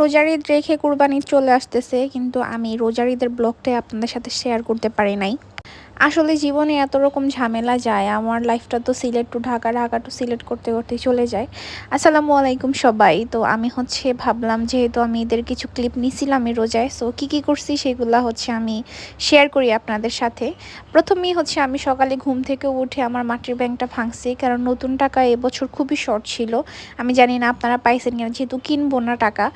রোজার ঈদ রেখে কুরবানি চলে আসতেছে, কিন্তু আমি রোজার ঈদের ব্লগটাই আপনাদের সাথে শেয়ার করতে পারি নাই। আসলে জীবনে এত রকম ঝামেলা যায়, আমার লাইফটা তো সিলেট টু ঢাকা ঢাকা টু সিলেট করতে করতে চলে যায়। আসসালামু আলাইকুম সবাই। তো আমি হচ্ছে ভাবলাম, যেহেতু আমি এদের কিছু ক্লিপ নিছিলাম এই রোজায় সো কী কী করছি সেগুলো হচ্ছে আমি শেয়ার করি আপনাদের সাথে। প্রথমেই হচ্ছে আমি সকালে ঘুম থেকে উঠে আমার মাটির ব্যাংকটা ভাঙছি, কারণ নতুন টাকা এবছর খুবই শর্ট ছিল। আমি জানি না আপনারা পাইছেন কিনা, যেহেতু কিনবো না টাকা।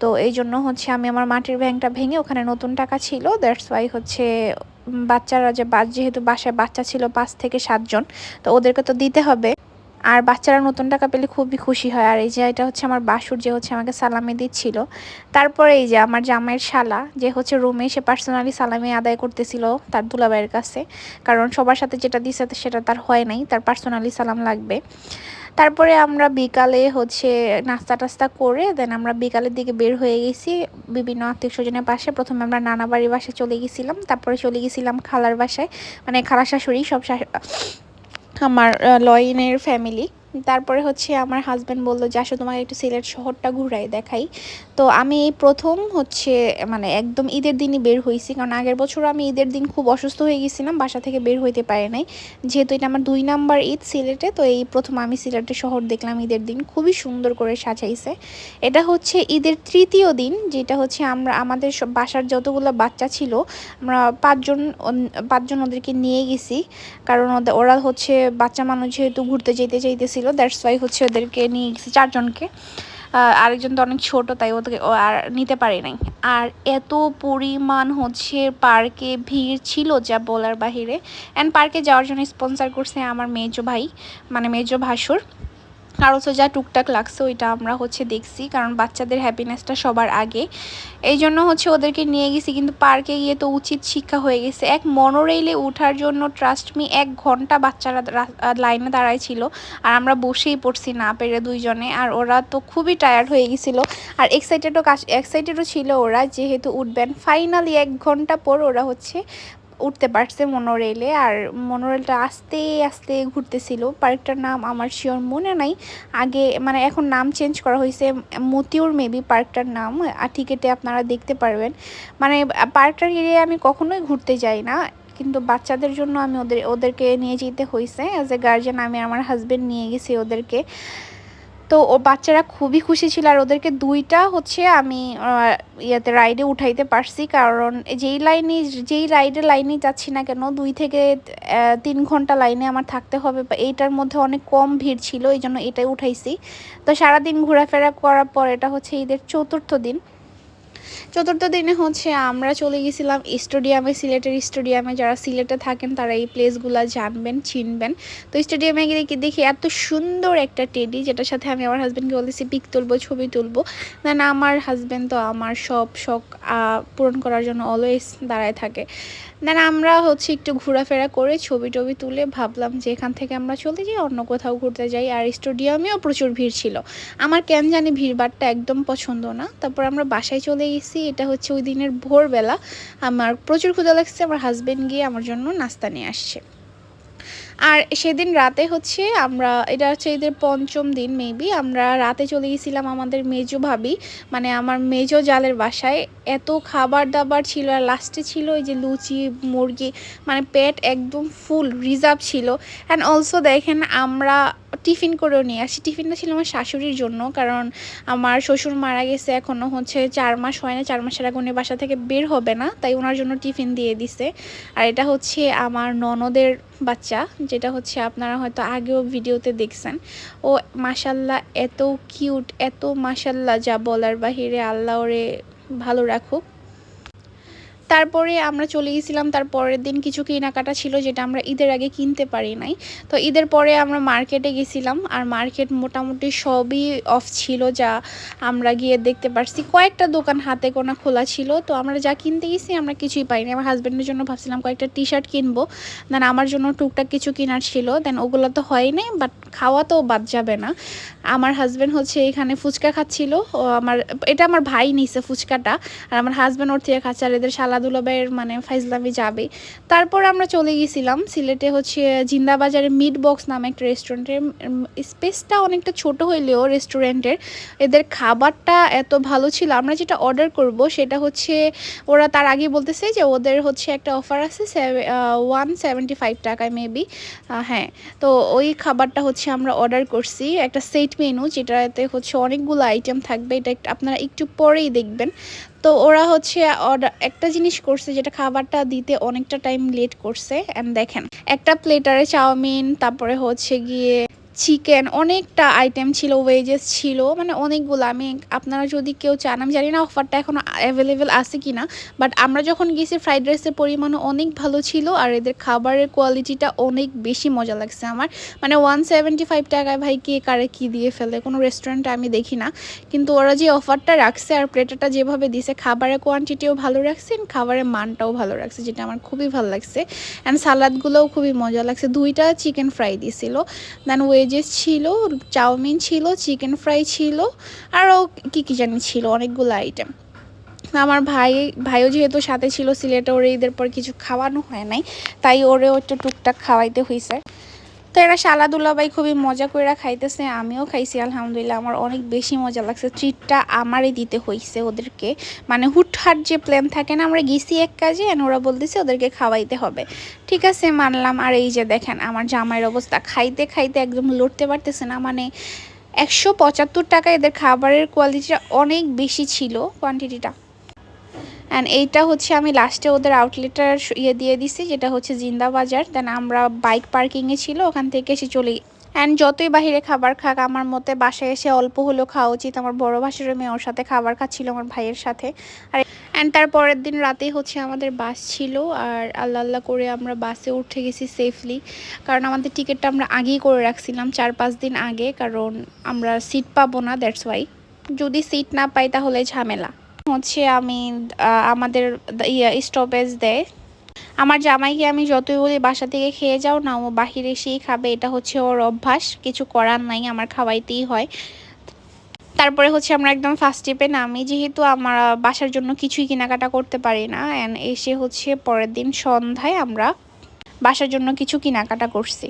তো এই জন্য হচ্ছে আমি আমার মাটির ব্যাংকটা ভেঙে ওখানে নতুন টাকা ছিল দ্যাটস ওয়াই হচ্ছে বাচ্চারা যে যেহেতু বাসায় বাচ্চা ছিল পাঁচ থেকে সাতজন, তো ওদেরকে তো দিতে হবে। আর বাচ্চারা নতুন টাকা পেলে খুবই খুশি হয়। আর এই যে এটা হচ্ছে আমার বাসুর, যে হচ্ছে আমাকে সালামি দিচ্ছিল। তারপরে এই যে আমার জামাইয়ের শালা, যে হচ্ছে রুমে সে পার্সোনালি সালামি আদায় করতেছিল তার দুলাভাইয়ের কাছে। কারণ সবার সাথে যেটা দিছে সেটা তার হয় নাই, তার পার্সোনালি সালাম লাগবে। তারপরে আমরা বিকালে হচ্ছে নাস্তা টাস্তা করে দেন আমরা বিকালের দিকে বের হয়ে গেছি। বিভিন্ন আত্মীয় স্বজনের পাশে প্রথমে আমরা নানা বাড়ির বাসায় চলে গেছিলাম। তারপরে চলে গেছিলাম খালার বাসায়। মানে খালা শাশুড়ি, সব আমার লয়নের ফ্যামিলি তারপরে হচ্ছে আমার হাজব্যান্ড বলল, যে, আসো তোমাকে একটু সিলেট শহরটা ঘুরাই, দেখাই। তো আমি এই প্রথম হচ্ছে মানে একদম ঈদের দিনই বের হয়েছি কারণ আগের বছর আমি ঈদের দিন খুব অসুস্থ হয়ে গেছিলাম, বাসা থেকে বের হইতে পারে নাই। যেহেতু এটা আমার দুই নাম্বার ঈদ সিলেটে, তো এই প্রথম আমি সিলেটে শহর দেখলাম ঈদের দিন, খুবই সুন্দর করে সাজাইছে। এটা হচ্ছে ঈদের তৃতীয় দিন, যেটা হচ্ছে আমরা, আমাদের বাসার যতগুলো বাচ্চা ছিল, আমরা পাঁচজন পাঁচজন ওদেরকে নিয়ে গেছি। কারণ ওরা হচ্ছে বাচ্চা মানুষ যেহেতু ঘুরতে যেতে চাইতেছিল দ্যাটস ওয়াই হচ্ছে ওদেরকে নিয়ে গেছে চারজনকে। আরেকজন তো অনেক ছোট, তাই ওদেরকে আর নিতে পারি নাই। আর এত পরিমাণ হচ্ছে পার্কে ভিড় ছিল যা বলার বাহিরে। অ্যান্ড পার্কে যাওয়ার জন্য স্পন্সার করছে আমার মেজো ভাই মানে মেজো ভাসুর। হচ্ছে যা টুকটাক লাগছে, ওইটা আমরা হচ্ছে দেখছি, কারণ বাচ্চাদের হ্যাপিনেসটা সবার আগে। এই জন্য হচ্ছে ওদেরকে নিয়ে গেছি, কিন্তু পার্কে গিয়ে তো উচিত শিক্ষা হয়ে গেছে। এক মনোরেলে ওঠার জন্য ট্রাস্ট মি এক ঘণ্টা বাচ্চারা লাইনে দাঁড়ায় ছিল, আর আমরা বসেই পড়ছি না, পেরে দুইজনে, আর ওরা তো খুবই টায়ার্ড হয়ে গেছিল। আর এক্সাইটেডও এক্সাইটেডও ছিল ওরা, যেহেতু উঠবেন। ফাইনালি এক ঘণ্টা পর ওরা হচ্ছে উঠতে পারছে মনোরেলে আর মনোরেলটা আস্তে আস্তে ঘুরতেছিল। পার্কটার নাম আমার শিওর মনে নাই। আগে মানে এখন নাম চেঞ্জ করা হয়েছে, মতিউর মেবি পার্কটার নাম। আর টিকেটে আপনারা দেখতে পারবেন। মানে পার্কটার এরিয়ায় আমি কখনোই ঘুরতে যাই না। কিন্তু বাচ্চাদের জন্য আমি ওদের, ওদেরকে নিয়ে যেতে হয়েছে অ্যাজ এ গার্জেন আমি আমার হাজব্যান্ড নিয়ে গেছি ওদেরকে। তো ও বাচ্চারা খুবই খুশি ছিল আর ওদেরকে দুইটা হচ্ছে আমি ইয়াতে রাইডে উঠাইতে পারছি। কারণ যেই লাইনে যেই রাইডে লাইনে যাচ্ছি না কেন, দুই থেকে তিন ঘণ্টা লাইনে আমার থাকতে হবে বা এইটার মধ্যে অনেক কম ভিড় ছিল এই জন্য এটাই উঠাইছি। তো সারাদিন ঘোরাফেরা করার পর এটা হচ্ছে ঈদের চতুর্থ দিন। চতুর্থ দিনে হচ্ছে আমরা চলে গেছিলাম স্টেডিয়ামে, সিলেটের স্টেডিয়ামে। যারা সিলেটে থাকেন, তারা এই প্লেসগুলো জানবেন, চিনবেন। তো স্টেডিয়ামে গিয়ে দেখি এত সুন্দর একটা টেডি যেটার সাথে আমি আমার হাজব্যান্ডকে বলেছি পিক তুলবো, ছবি তুলবো। দেন আমার হাজব্যান্ড তো আমার সব শখ পূরণ করার জন্য অলওয়েজ দাঁড়ায় থাকে। দেন আমরা হচ্ছে একটু ঘোরাফেরা করে ছবি টবি তুলে ভাবলাম যে এখান থেকে আমরা চলে যাই, অন্য কোথাও ঘুরতে যাই। আর স্টেডিয়ামেও প্রচুর ভিড় ছিল। আমার কেন জানি ভিড়ভাড়টা একদম পছন্দ না। তারপর আমরা বাসায় চলে গেছি এটা হচ্ছে ওই দিনের ভোরবেলা। আমার প্রচুর ক্ষুদা লাগছে, আমার হাজব্যান্ড গিয়ে আমার জন্য নাস্তা নিয়ে আসছে। আর সেদিন রাতে হচ্ছে আমরা, এটা হচ্ছে এদের পঞ্চম দিন মেবি আমরা রাতে চলে গেছিলাম আমাদের মেজো ভাবি। মানে আমার মেজো জালের বাসায়। এত খাবার দাবার ছিল আর লাস্টে ছিল ওই যে লুচি, মুরগি মানে পেট একদম ফুল রিজার্ভ ছিল। অ্যান্ড অলসো দেখেন আমরা টিফিন করেও নিয়ে আসি টিফিনটা ছিল আমার শাশুড়ির জন্য, কারণ আমার শ্বশুর মারা গেছে এখনও হচ্ছে চার মাস হয় না, চার মাসের আগে উনি বাসা থেকে বের হবে না, তাই ওনার জন্য টিফিন দিয়ে দিছে। আর এটা হচ্ছে আমার ননদের বাচ্চা, যেটা হচ্ছে আপনারা হয়তো আগেও ভিডিওতে দেখছেন। ও মাসাল্লাহ এত কিউট এত মাসাল্লাহ যা বলার বাহিরে আল্লাহরে ভালো রাখুক। তারপরে আমরা চলে গেছিলাম, তার পরের দিন কিছু কেনাকাটা ছিল যেটা আমরা ঈদের আগে কিনতে পারি নাই। তো ঈদের পরে আমরা মার্কেটে গেছিলাম আর মার্কেট মোটামুটি সবই অফ ছিল যা আমরা গিয়ে দেখতে পারছি। কয়েকটা দোকান হাতে কোনা খোলা ছিল, তো আমরা যা কিনতে গেছি আমরা কিছুই পাইনি। আমার হাজব্যান্ডের জন্য ভাবছিলাম কয়েকটা টি শার্ট কিনবো দেন আমার জন্য টুকটাক কিছু কেনার ছিল দেন ওগুলো তো হয়নি বাট খাওয়া তো বাদ যাবে না। আমার হাজব্যান্ড হচ্ছে এখানে ফুচকা খাচ্ছিল আমার, এটা আমার ভাই নিছে ফুচকাটা, আর আমার হাজব্যান্ড ওর থেকে খাচ্ছে আর এদের সালাদুলাবাইয়ের মানে ফাইজলামি যাবে তারপর আমরা চলে গেছিলাম সিলেটে হচ্ছে জিন্দাবাজারে মিট বক্স নামে একটা রেস্টুরেন্টের স্পেসটা অনেকটা ছোট হইলেও রেস্টুরেন্টের, এদের খাবারটা এত ভালো ছিল। আমরা যেটা অর্ডার করব সেটা হচ্ছে, ওরা তার আগে বলতেছে যে ওদের হচ্ছে একটা অফার আছে ওয়ান সেভেন্টি ফাইভ টাকায় মেবি। হ্যাঁ তো ওই খাবারটা হচ্ছে আমরা অর্ডার করছি। একটা সেট মেনু যেটাতে হচ্ছে অনেকগুলো আইটেম থাকবে। এটা আপনারা একটু পরেই দেখবেন। তো ওরা হচ্ছে অর্ডার একটা জিনিস করছে যেটা খাবারটা দিতে অনেকটা টাইম লেট করছে অ্যান্ড দেখেন, একটা প্লেটারে চাউমিন, তারপরে হচ্ছে গিয়ে চিকেন অনেকটা আইটেম ছিল ওয়েজেস ছিল মানে অনেকগুলো। আমি আপনারা যদি কেউ চান, আমি জানি না অফারটা এখনও অ্যাভেলেবেল আছে কি না বাট আমরা যখন গেছি ফ্রাইড রাইসের পরিমাণও অনেক ভালো ছিল, আর এদের খাবারের কোয়ালিটিটা অনেক বেশি মজা লাগছে আমার। মানে ওয়ান সেভেন্টি ফাইভ টাকায় ভাই কে কারে কী দিয়ে ফেলে, কোনো রেস্টুরেন্টে আমি দেখি না। কিন্তু ওরা যে অফারটা রাখছে আর প্লেটারটা যেভাবে দিছে, খাবারের কোয়ান্টিটিও ভালো রাখছে, and খাবারের মানটাও ভালো রাখছে, যেটা আমার খুবই ভালো লাগছে। অ্যান্ড সালাদগুলোও খুবই মজা লাগছে। দুইটা চিকেন ফ্রাই দিছিল দেন ওয়েজেস ছিল, চাউমিন ছিল চিকেন ফ্রাই ছিল, আরও কী কী জানি ছিল, অনেকগুলো আইটেম আমার ভাই, ভাইও যেহেতু সাথে ছিল, সিলেটে ওরে ঈদের পর কিছু খাওয়ানো হয় নাই, তাই ওরে একটু টুকটাক খাওয়াইতে হয়েছে তো এরা সালাদুল্লাবাই খুবই মজা করে খাইতেছে, আমিও খাইছি, আলহামদুলিল্লাহ। আমার অনেক বেশি মজা লাগছে ট্রিটটা আমারই দিতে হয়েছে ওদেরকে। মানে হুটহাট যে প্ল্যান থাকে না, আমরা গেছি এক কাজে, and ওরা বলতেছে ওদেরকে খাওয়াইতে হবে। ঠিক আছে, মানলাম। আর এই যে দেখেন, আমার জামাইয়ের অবস্থা। খাইতে খাইতে একদম লড়তে পারতেছে না মানে একশো পঁচাত্তর টাকা এদের খাবারের কোয়ালিটিটা অনেক বেশি ছিল কোয়ান্টিটিটা অ্যান্ড এইটা হচ্ছে আমি লাস্টে ওদের আউটলেটার ইয়ে দিয়ে দিছি, যেটা হচ্ছে জিন্দা বাজার। দেন আমরা বাইক পার্কিংয়ে ছিল, ওখান থেকে এসে চলে অ্যান্ড যতই বাহিরে খাবার খাক, আমার মতে বাসায় এসে অল্প হলেও খাওয়া উচিত। আমার বড় ভাসুরের মেয়ে ওর সাথে খাবার খাচ্ছিল, আমার ভাইয়ের সাথে। আর অ্যান্ড তার পরের দিন রাতেই হচ্ছে আমাদের বাস ছিল, আর আল্লাহ আল্লাহ করে আমরা বাসে উঠে গেছি সেফলি কারণ আমাদের টিকিটটা আমরা আগেই করে রাখছিলাম, চার পাঁচ দিন আগে। কারণ আমরা সিট পাবো না দ্যাটস ওয়াই যদি সিট না পাই, তাহলে ঝামেলা। হচ্ছে আমি আমাদের ইয়ে স্টপেজ দেয়। আমার জামাইকে আমি যতই বলি, বাসা থেকে খেয়ে যাও না, ও বাহিরে এসেই খাবে। এটা হচ্ছে ওর অভ্যাস, কিছু করার নাই, আমার খাওয়াইতেই হয়। তারপরে হচ্ছে আমরা একদম ফার্স্ট স্টেপে নামি, যেহেতু আমার বাসার জন্য কিছুই কেনাকাটা করতে পারি না অ্যান্ড এসে হচ্ছে পরের দিন সন্ধ্যায় আমরা বাসার জন্য কিছু কেনাকাটা করছি।